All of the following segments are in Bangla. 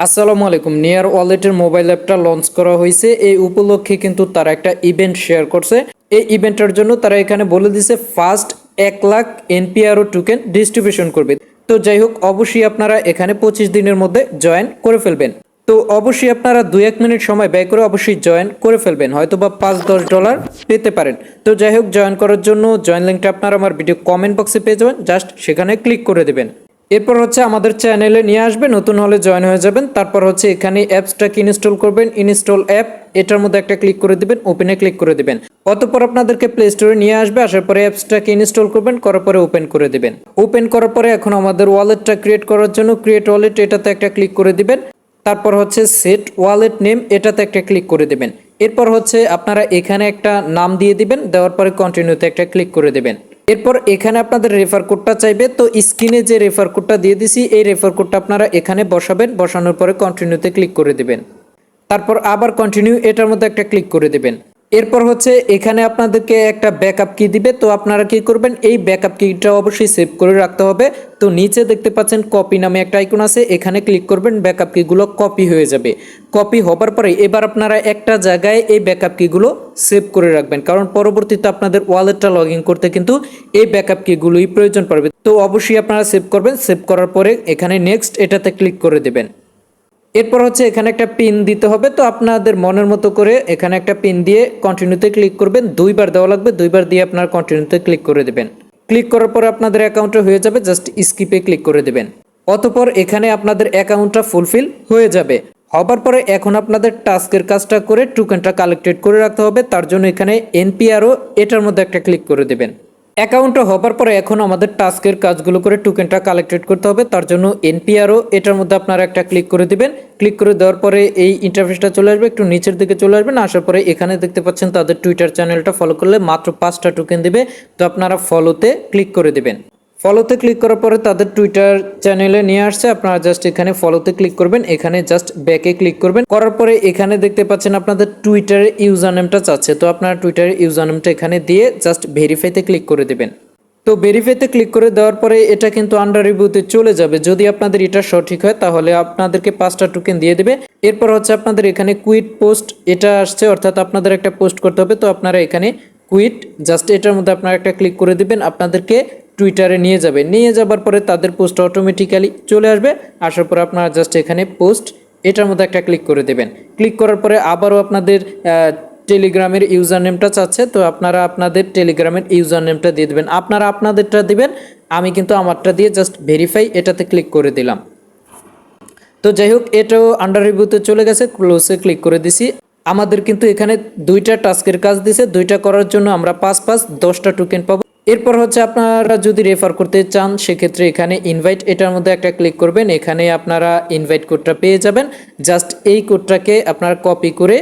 আসসালামু আলাইকুম। নিয়ার ওয়ালেটের মোবাইল অ্যাপটা লঞ্চ করা হয়েছে। এই উপলক্ষে কিন্তু তারা একটা ইভেন্ট শেয়ার করছে। এই ইভেন্টের জন্য তারা এখানে বলে দিছে ফার্স্ট এক লাখ এনপিআরও টোকেন ডিস্ট্রিবিউশন করবে। তো যাই হোক, অবশ্যই আপনারা এখানে পঁচিশ দিনের মধ্যে জয়েন করে ফেলবেন। তো অবশ্যই আপনারা দুই এক মিনিট সময় ব্যয় করে অবশ্যই জয়েন করে ফেলবেন। হয়তো বা পাঁচ, দশ ডলার পেতে পারেন। তো যাই হোক, জয়েন করার জন্য, জয়েন লিঙ্কটা আপনারা আমার ভিডিও কমেন্ট বক্সে পেয়ে যাবেন। জাস্ট সেখানে ক্লিক করে দেবেন। এরপর হচ্ছে আমাদের চ্যানেলে নিয়ে আসবে নতুন হলে জয়েন হয়ে যাবেন। তারপর হচ্ছে এখানে অ্যাপসটাকে ইনস্টল করবেন, ইনস্টল অ্যাপ। এটার মধ্যে একটা ক্লিক করে দিবেন, ওপেনে ক্লিক করে দিবেন। অতঃপর আপনাদেরকে প্লে স্টোরে নিয়ে আসবে, আসার পরে অ্যাপসটাকে ইনস্টল করবেন, করার পরে ওপেন করে দিবেন। ওপেন করার পরে এখন আমাদের ওয়ালেটটা ক্রিয়েট করার জন্য ক্রিয়েট ওয়ালেট, এটাতে একটা ক্লিক করে দিবেন। তারপর হচ্ছে সেট ওয়ালেট নেম, এটাতে একটা ক্লিক করে দেবেন। এরপর হচ্ছে আপনারা এখানে একটা নাম দিয়ে দিবেন, দেওয়ার পরে কন্টিনিউতে একটা ক্লিক করে দেবেন। এরপর এখানে আপনাদের রেফার কোডটা চাইবে। তো স্ক্রিনে যে রেফার কোডটা দিয়ে দিছি, এই রেফার কোডটা আপনারা এখানে বসাবেন, বসানোর পরে কন্টিনিউতে ক্লিক করে দেবেন। তারপর আবার কন্টিনিউ এটার মধ্যে একটা ক্লিক করে দেবেন। এরপর হচ্ছে এখানে আপনাদেরকে একটা ব্যাকআপ কি দিবে। তো আপনারা কি করবেন? এই ব্যাকআপ কিটা অবশ্যই সেভ করে রাখতে হবে। তো নিচে দেখতে পাচ্ছেন কপি নামে একটা আইকন আছে। এখানে ক্লিক করবেন, ব্যাকআপ কিগুলো কপি হয়ে যাবে। কপি হবার পরে এবার আপনারা একটা জায়গায় এই ব্যাকআপ কিগুলো সেভ করে রাখবেন। কারণ পরবর্তীতে আপনাদের ওয়ালেটটা লগ করতে কিন্তু এই ব্যাকআপ কিগুলোই প্রয়োজন পড়বে। তো অবশ্যই আপনারা সেভ করবেন। সেভ করার পরে এখানে নেক্সট এটাতে ক্লিক করে দেবেন। এরপর হচ্ছে এখানে একটা পিন দিতে হবে। তো আপনাদের মনের মতো করে এখানে একটা পিন দিয়ে কন্টিনিউতে ক্লিক করবেন। দুইবার দেওয়া লাগবে। দুইবার দিয়ে আপনার কন্টিনিউতে ক্লিক করে দেবেন। ক্লিক করার পরে আপনাদের অ্যাকাউন্টে হয়ে যাবে। জাস্ট স্কিপে ক্লিক করে দেবেন। অতপর এখানে আপনাদের অ্যাকাউন্টটা ফুলফিল হয়ে যাবে। হবার পরে এখন আপনাদের টাস্কের কাজটা করে টোকেনটা কালেক্টেড করে রাখতে হবে। তার জন্য এখানে এনপিআরও এটার মধ্যে একটা ক্লিক করে দেবেন। অ্যাকাউন্টে হবার পরে এখন আমাদের টাস্কের কাজগুলো করে টোকেনটা কালেক্টেড করতে হবে। তার জন্য এনপিআরও এটার মধ্যে আপনারা একটা ক্লিক করে দিবেন। ক্লিক করে দেওয়ার পরে এই ইন্টারফেসটা চলে আসবে, একটু নিচের দিকে চলে আসবেন আসার পরে এখানে দেখতে পাচ্ছেন তাদের টুইটার চ্যানেলটা ফলো করলে মাত্র পাঁচটা টোকেন দিবে। তো আপনারা ফলোতে ক্লিক করে দিবেন। ফলোতে ক্লিক করার পরে তাদের টুইটার চ্যানেলে নিয়ে আসছে। আপনারা জাস্ট এখানে ফলোতে ক্লিক করবেন। এখানে জাস্ট ব্যাকে ক্লিক করবেন। করার পরে এখানে দেখতে পাচ্ছেন আপনাদের টুইটারের ইউজার নেমটা চাচ্ছে। তো আপনারা টুইটারের ইউজার নেমটা এখানে দিয়ে জাস্ট ভেরিফাইতে ক্লিক করে দেবেন। তো ভেরিফাইতে ক্লিক করে দেওয়ার পরে এটা কিন্তু আন্ডার রিভিউতে চলে যাবে। যদি আপনাদের এটা সঠিক হয়, তাহলে আপনাদেরকে পাঁচটা টোকেন দিয়ে দেবে। এরপর হচ্ছে আপনাদের এখানে কুইট পোস্ট এটা আসছে। অর্থাৎ আপনাদের একটা পোস্ট করতে হবে। তো আপনারা এখানে কুইট জাস্ট এটার মধ্যে আপনারা একটা ক্লিক করে দিবেন। আপনাদেরকে টুইটারে নিয়ে যাবে। নিয়ে যাবার পরে তাদের পোস্ট অটোমেটিক্যালি চলে আসবে। আসার পরে আপনারা জাস্ট এখানে পোস্ট এটার মধ্যে একটা ক্লিক করে দেবেন। ক্লিক করার পরে আবারও আপনাদের টেলিগ্রামের ইউজার নেমটা চাচ্ছে। তো আপনারা আপনাদের টেলিগ্রামের ইউজার নেমটা দিয়ে দেবেন। আপনারা আপনাদেরটা দিবেন। আমি কিন্তু আমারটা দিয়ে জাস্ট ভেরিফাই এটাতে ক্লিক করে দিলাম। তো যাই হোক, এটাও আন্ডার রিভিউতে চলে গেছে। ক্লোজে ক্লিক করে দিছি। আমাদের কিন্তু এখানে দুইটা টাস্কের কাজ দিছে। দুইটা করার জন্য আমরা পাঁচ পাঁচ দশটা টোকেন পাবো। এরপর হচ্ছে আপনারা যদি রেফার করতে চান, সেক্ষেত্রে এখানে ইনভাইট এটার মধ্যে একটা ক্লিক করবেন। এখানে আপনারা ইনভাইট কোডটা পেয়ে যাবেন। জাস্ট এই কোডটাকে আপনারা কপি করে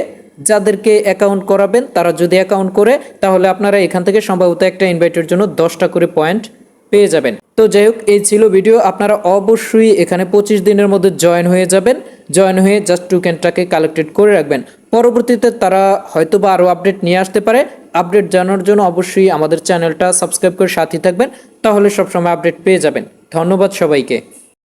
যাদেরকে অ্যাকাউন্ট করাবেন, তারা যদি অ্যাকাউন্ট করে, তাহলে আপনারা এখান থেকে সম্ভবত একটা ইনভাইটের জন্য দশটা করে পয়েন্ট পেয়ে যাবেন। তো যাই হোক, এই ছিল ভিডিও আপনারা অবশ্যই এখানে পঁচিশ দিনের মধ্যে জয়েন হয়ে যাবেন। জয়েন হয়ে জাস্ট টু টোকেনটাকে কালেক্টেড করে রাখবেন। পরবর্তীতে তারা হয়তো বা আরও আপডেট নিয়ে আসতে পারে। আপডেট জানার জন্য অবশ্যই আমাদের চ্যানেলটা সাবস্ক্রাইব করে সাথে থাকবেন। তাহলে সবসময় আপডেট পেয়ে যাবেন। ধন্যবাদ সবাইকে।